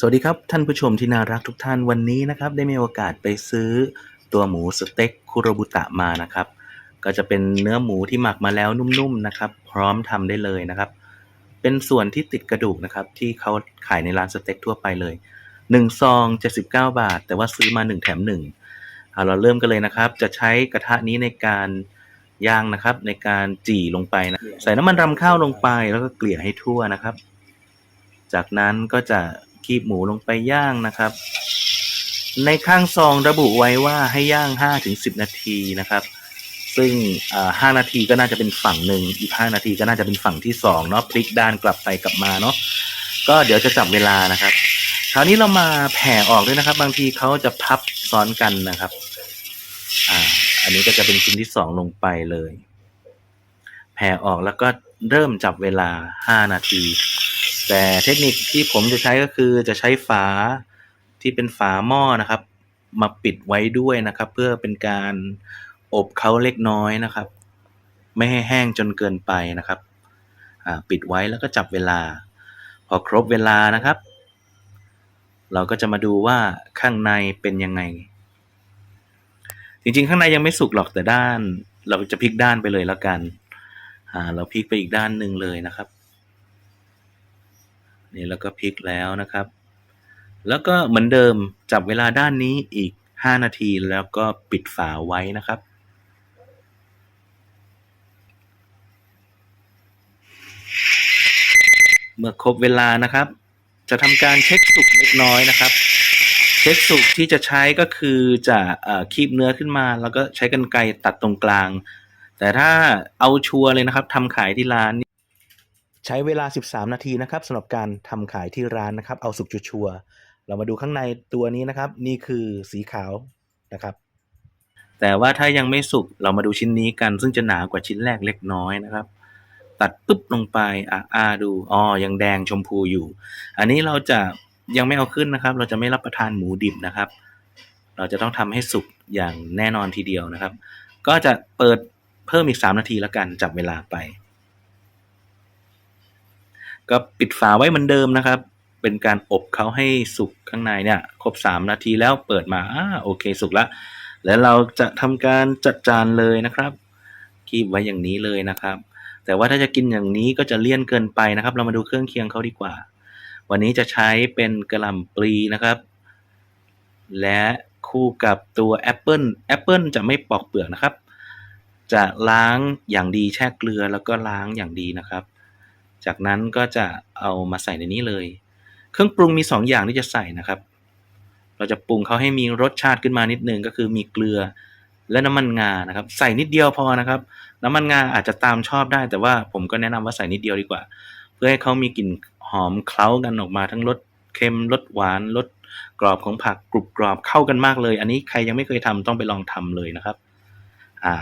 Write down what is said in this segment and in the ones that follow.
สวัสดีครับ ท่านผู้ชมที่น่ารักทุกท่านวันนี้นะครับ ได้มีโอกาสไปซื้อตัวหมูสเต็กคุโรบุตะมานะครับ ก็จะเป็นเนื้อหมูที่หมักมาแล้วนุ่มๆนะครับ พร้อมทำได้เลยนะครับ เป็นส่วนที่ติดกระดูกนะครับ ที่เขาขายในร้านสเต็กทั่วไปเลย1ซอง79 บาท แต่ว่าซื้อมา 1 แถม1เอาเราเริ่มกันเลยนะครับ จะใช้กระทะนี้ในการย่างนะครับ ในการจี่ลงไปนะใส่น้ำมันรำข้าวลงไปแล้วก็เกลี่ยให้ทั่วนะครับ จากนั้นก็จะ คีบหมูลงไปย่างนะครับ ในข้างซองระบุไว้ว่าให้ย่าง 5-10 นาทีนะครับ ซึ่งอ่า5นาทีก็น่าจะเป็นฝั่งหนึ่งอีก 5 นาทีก็น่าจะเป็นฝั่งที่2เนาะพลิกด้านกลับไปกลับมาเนาะก็เดี๋ยวจะจับเวลานะครับคราวนี้เรามาแผ่ออกด้วยนะครับ บางทีเขาจะพับซ้อนกันนะครับ อ่า อันนี้ก็จะเป็นชิ้นที่สองลงไปเลย แผ่ออกแล้วก็เริ่มจับเวลา5นาที แต่เทคนิคที่ผมจะใช้ก็คือจะใช้ฝาที่เป็นฝาหม้อนะครับ มาปิดไว้ด้วยนะครับ เพื่อเป็นการอบเขาเล็กน้อยนะครับ ไม่ให้แห้งจนเกินไปนะครับปิดไว้แล้วก็จับเวลา พอครบเวลานะครับ เราก็จะมาดูว่าข้างในเป็นยังไง จริงๆ ข้างในยังไม่สุกหรอกแต่ด้าน เราจะพลิกด้านไปเลยแล้วกันเราพลิกไปอีกด้านหนึ่งเลยนะครับ นี่แล้วก็พลิกแล้วนะครับ แล้วก็เหมือนเดิมจับเวลาด้านนี้อีก 5 นาทีแล้วก็ปิดฝาไว้นะครับ เมื่อครบเวลานะครับ จะทำการเช็คสุกเล็กน้อยนะครับ เช็คสุกที่จะใช้ก็คือจะอคีบเนื้อขึ้นมา แล้วก็ใช้กรรไกรตัดตรงกลาง แต่ถ้าเอาชัวร์เลยนะครับทำขายที่ร้าน ใช้เวลา 13 นาทีนะครับสำหรับการทำขายที่ร้านนะครับ เอาสุกชัวร์ๆเรามาดูข้างในตัวนี้นะครับ นี่คือสีขาวนะครับ แต่ว่าถ้ายังไม่สุกเรามาดูชิ้นนี้กัน ซึ่งจะหนากว่าชิ้นแรกเล็กน้อยนะครับ ตัดปุ๊บลงไปอะอ่าดูอ๋อยังแดงชมพูอยู่ อันนี้เราจะยังไม่เอาขึ้นนะครับ เราจะไม่รับประทานหมูดิบนะครับ เราจะต้องทำให้สุกอย่างแน่นอนทีเดียวนะครับ ก็จะเปิดเพิ่มอีก 3 นาทีแล้วกันจับเวลาไป ก็ปิดฝาไว้เหมือนเดิมนะครับ เป็นการอบเขาให้สุกข้างในเนี่ย ครบ 3 นาทีแล้วเปิดมาอ่าโอเคสุกละแล้วเราจะทำการจัดจานเลยนะครับคีบไว้อย่างนี้เลยนะครับ แต่ว่าถ้าจะกินอย่างนี้ก็จะเลี่ยนเกินไปนะครับ เรามาดูเครื่องเคียงเขาดีกว่า วันนี้จะใช้เป็นกระหล่ำปลีนะครับ และคู่กับตัวแอปเปิลแอปเปิลจะไม่ปอกเปลือกนะครับ จะล้างอย่างดีแช่เกลือแล้วก็ล้างอย่างดีนะครับ จากนั้นก็จะเอามาใส่ในนี้เลย เครื่องปรุงมี 2 อย่างที่จะใส่นะครับ เราจะปรุงเขาให้มีรสชาติขึ้นมานิดนึงก็คือมีเกลือและน้ำมันงานะครับ ใส่นิดเดียวพอนะครับ น้ำมันงาอาจจะตามชอบได้ แต่ว่าผมก็แนะนำว่าใส่นิดเดียวดีกว่า เพื่อให้เขามีกลิ่นหอมเคล้ากันออกมาทั้งรสเค็มรสหวานรสกรอบของผักกรุบกรอบเข้ากันมากเลย อันนี้ใครยังไม่เคยทำต้องไปลองทำเลยนะครับ อ่า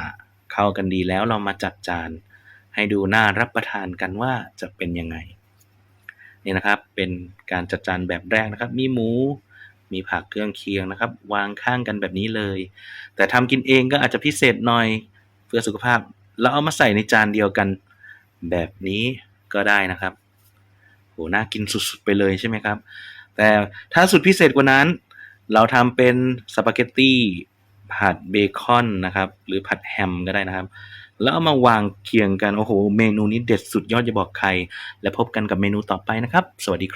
เข้ากันดีแล้วเรามาจัดจาน ให้ดูน่ารับประทานกันว่าจะเป็นยังไงนี่นะครับเป็นการจัดจานแบบแรกนะครับ มีหมู มีผักเครื่องเคียงนะครับ วางข้างกันแบบนี้เลย แต่ทำกินเองก็อาจจะพิเศษหน่อยเพื่อสุขภาพเราเอามาใส่ในจานเดียวกันแบบนี้ก็ได้นะครับโหน่ากินสุดๆไปเลยใช่ไหมครับ แต่ถ้าสุดพิเศษกว่านั้น เราทำเป็นสปาเกตตี้ผัดเบคอนนะครับ หรือผัดแฮมก็ได้นะครับ แล้วเอามาวางเคียงกัน โอ้โห เมนูนี้เด็ดสุดยอดจะบอกใคร และพบกันกับเมนูต่อไปนะครับ สวัสดีครับ